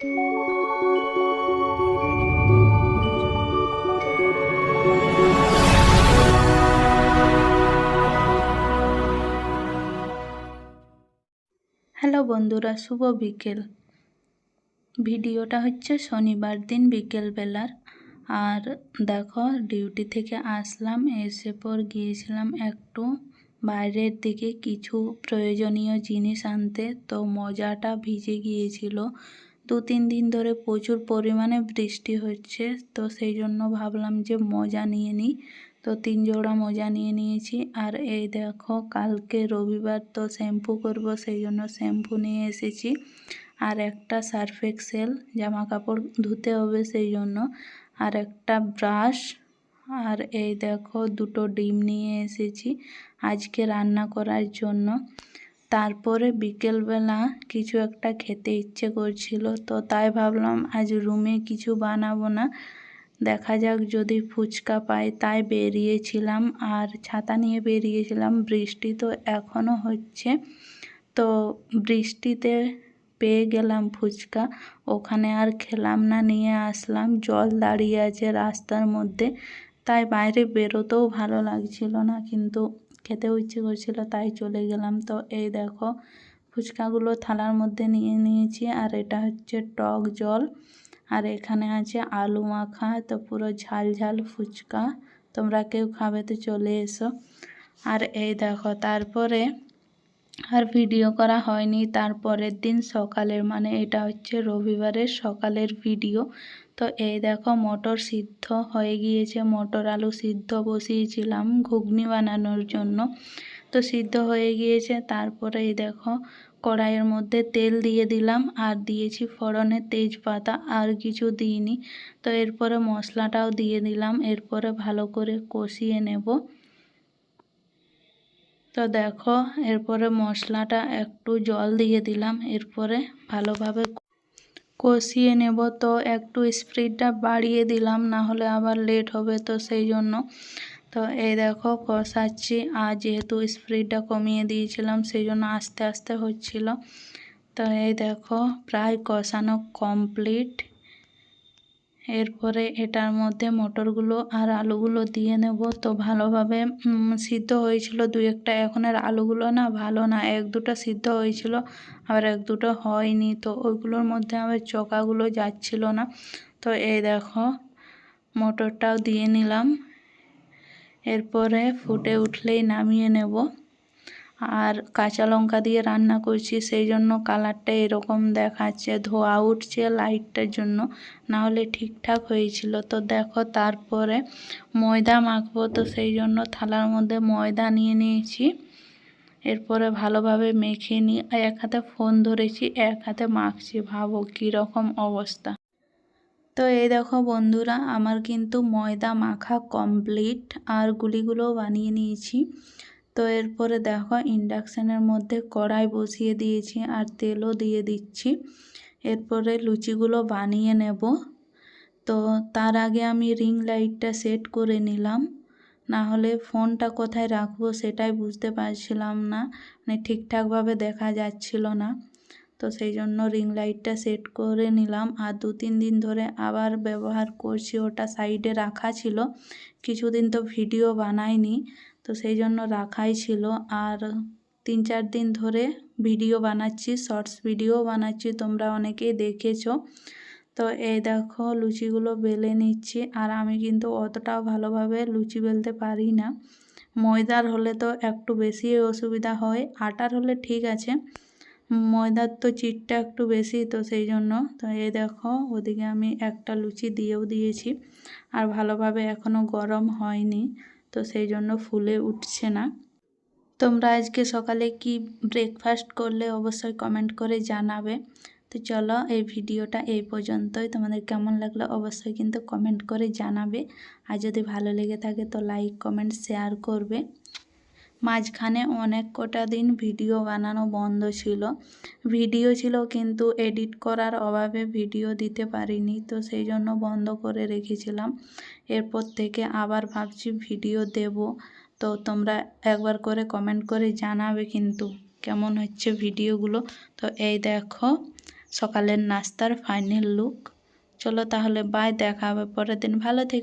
Hello বন্ধুরা, শুভ বিকেল। ভিডিওটা হচ্ছে শনিবার দিন বিকেলবেলার। আর দেখো, ডিউটি থেকে আসলাম, এসে পর গিয়েছিলাম একটু বাইরের দিকে। কিছু প্রয়োজনীয় জিনিস আনতে, তো মজাটা ভিজে গিয়েছিল। দু তিন দিন ধরে প্রচুর পরিমাণে বৃষ্টি হচ্ছে। তো সেই জন্য ভাবলাম যে মজা নিয়ে নিই। তো তিন জোড়া মোজা নিয়ে নিয়েছি। আর এই দেখো, কালকে রবিবার তো শ্যাম্পু করব, সেই জন্য শ্যাম্পু নিয়ে এসেছি। আর একটা সার্ফ এক্সেল জামা কাপড় ধুতে হবে সেই জন্য। আর একটা ব্রাশ। আর এই দেখো, দুটো ডিম নিয়ে এসেছি আজকে রান্না করার জন্য। তারপরে বিকেলবেলা কিছু একটা খেতে ইচ্ছে করছিল, তো তাই ভাবলাম আজ রুমে কিছু বানাবো না। দেখা যাক যদি ফুচকা পাই, তাই বেরিয়েছিলাম। আর ছাতা নিয়ে বেরিয়েছিলাম, বৃষ্টি তো এখনও হচ্ছে। তো বৃষ্টিতে পেয়ে গেলাম ফুচকা, ওখানে আর খেলাম না, নিয়ে আসলাম। জল দাঁড়িয়ে আছে রাস্তার মধ্যে, তাই বাইরে বেরোতেও ভালো লাগছিল না, কিন্তু খেতেও ইচ্ছে করছিল, তাই চলে গেলাম। তো এই দেখো, ফুচকাগুলো থালার মধ্যে নিয়ে নিয়েছি, আর এটা হচ্ছে টক জল। আর এখানে আছে আলু মাখা, তো পুরো ঝাল ঝাল ফুচকা। তোমরা কেউ খাবে তো চলে এসো। আর এই দেখো, তারপরে আর ভিডিও করা হয়নি। তারপরের দিন সকালের মানে এটা হচ্ছে রবিবারের সকালের ভিডিও। তো এই দেখো, মটর সিদ্ধ হয়ে গিয়েছে। মটর আলু সিদ্ধ বসিয়েছিলাম ঘুগনি বানানোর জন্য। তো সিদ্ধ হয়ে গিয়েছে। তারপরে এই দেখো, কড়াইয়ের মধ্যে তেল দিয়ে দিলাম। আর দিয়েছি ফোড়নে তেজপাতা। আর কিছু দিইনি। তো এরপরে মশলাটাও দিয়ে দিলাম। এরপরে ভালো করে কষিয়ে নেব। তো দেখো, এরপরে মশলাটা একটু জল দিয়ে দিলাম। এরপরে ভালোভাবে কষিয়ে নেব। তো একটু স্পিডটা বাড়িয়ে দিলাম, না হলে আবার লেট হবে তো সেই জন্য। তো এই দেখো, কষাচ্ছি। আর যেহেতু স্পিডটা কমিয়ে দিয়েছিলাম, সেই জন্য আস্তে আস্তে হচ্ছিল। তো এই দেখো, প্রায় কষানো কমপ্লিট এরপরে এটার মধ্যে মটরগুলো আর আলুগুলো দিয়ে নেব। তো ভালোভাবে সিদ্ধ হয়েছিল দু একটা। এখনের আলুগুলো না ভালো না, এক দুটো সিদ্ধ হয়েছিল, আবার এক দুটো হয়নি। তো ওইগুলোর মধ্যে আবার চকাগুলো যাচ্ছিল না। তো এই দেখো, মটরটাও দিয়ে নিলাম। এরপরে ফুটে উঠলেই নামিয়ে নেব। আর কাঁচা লঙ্কা দিয়ে রান্না করছি, সেই জন্য কালারটা এরকম দেখাচ্ছে, ধোয়া উঠছে লাইটটার জন্য। না হলে ঠিকঠাক হয়েছিল। তো দেখো তারপরে ময়দা মাখবো, তো সেই জন্য থালার মধ্যে ময়দা নিয়ে নিয়েছি। এরপরে ভালোভাবে মেখে নিই এক হাতে ফোন ধরেছি, এক হাতে মাখছি। ভাবো কীরকম অবস্থা। তো এই দেখো বন্ধুরা, আমার কিন্তু ময়দা মাখা কমপ্লিট। আর গুলিগুলোও বানিয়ে নিয়েছি। তো এরপরে দেখো, ইন্ডাকশানের মধ্যে কড়াই বসিয়ে দিয়েছি আর তেলও দিয়ে দিচ্ছি। এরপরে লুচিগুলো বানিয়ে নেব। তো তার আগে আমি রিং লাইটটা সেট করে নিলাম। না হলে ফোনটা কোথায় রাখব সেটাই বুঝতে পারছিলাম না মানে ঠিকঠাকভাবে দেখা যাচ্ছিল না। তো সেই জন্য রিং লাইটটা সেট করে নিলাম। আর দু তিন দিন ধরে আবার ব্যবহার করছি, ওটা সাইডে রাখা ছিল। কিছুদিন তো ভিডিও বানাইনি। তো সেই জন্য রাখাই ছিল। আর তিন চার দিন ধরে ভিডিও বানাচ্ছি, শর্টস ভিডিও বানাচ্ছি, তোমরা অনেকেই দেখেছ। তো এই দেখো লুচিগুলো বেলে নিচ্ছি। আর আমি কিন্তু অতটাও ভালোভাবে লুচি বেলতে পারি না। ময়দার হলে তো একটু বেশি অসুবিধা হয়, আটার হলে ঠিক আছে। ময়দার তো চিটটা একটু বেশি, তো সেই জন্য। তো এই দেখো ওদিকে আমি একটা লুচি দিয়েও দিয়েছি। আর ভালোভাবে এখনও গরম হয়নি। তো সেই জন্য ফুলে উঠছে না। তোমরা আজকে সকালে কি ব্রেকফাস্ট করলে অবশ্যই কমেন্ট করে জানাবে। তো চলো এই ভিডিওটা এই পর্যন্তই। তোমাদের কেমন লাগল অবশ্যই কিন্তু কমেন্ট করে জানাবে। আর যদি ভালো লেগে থাকে তো লাইক কমেন্ট শেয়ার করবে। মাঝখানে অনেক কটা দিন ভিডিও বানানো বন্ধ ছিল। ভিডিও ছিল কিন্তু এডিট করার অভাবে ভিডিও দিতে পারিনি, তো সেই জন্য বন্ধ করে রেখেছিলাম। এরপর থেকে আবার ভাবছি ভিডিও দেব। তো তোমরা একবার করে কমেন্ট করে জানাবে কিন্তু কেমন হচ্ছে ভিডিওগুলো। তো এই দেখো, সকালের নাস্তার ফাইনাল লুক চলো তাহলে বাই দেখা হবে পরের দিন। ভালো থেকো।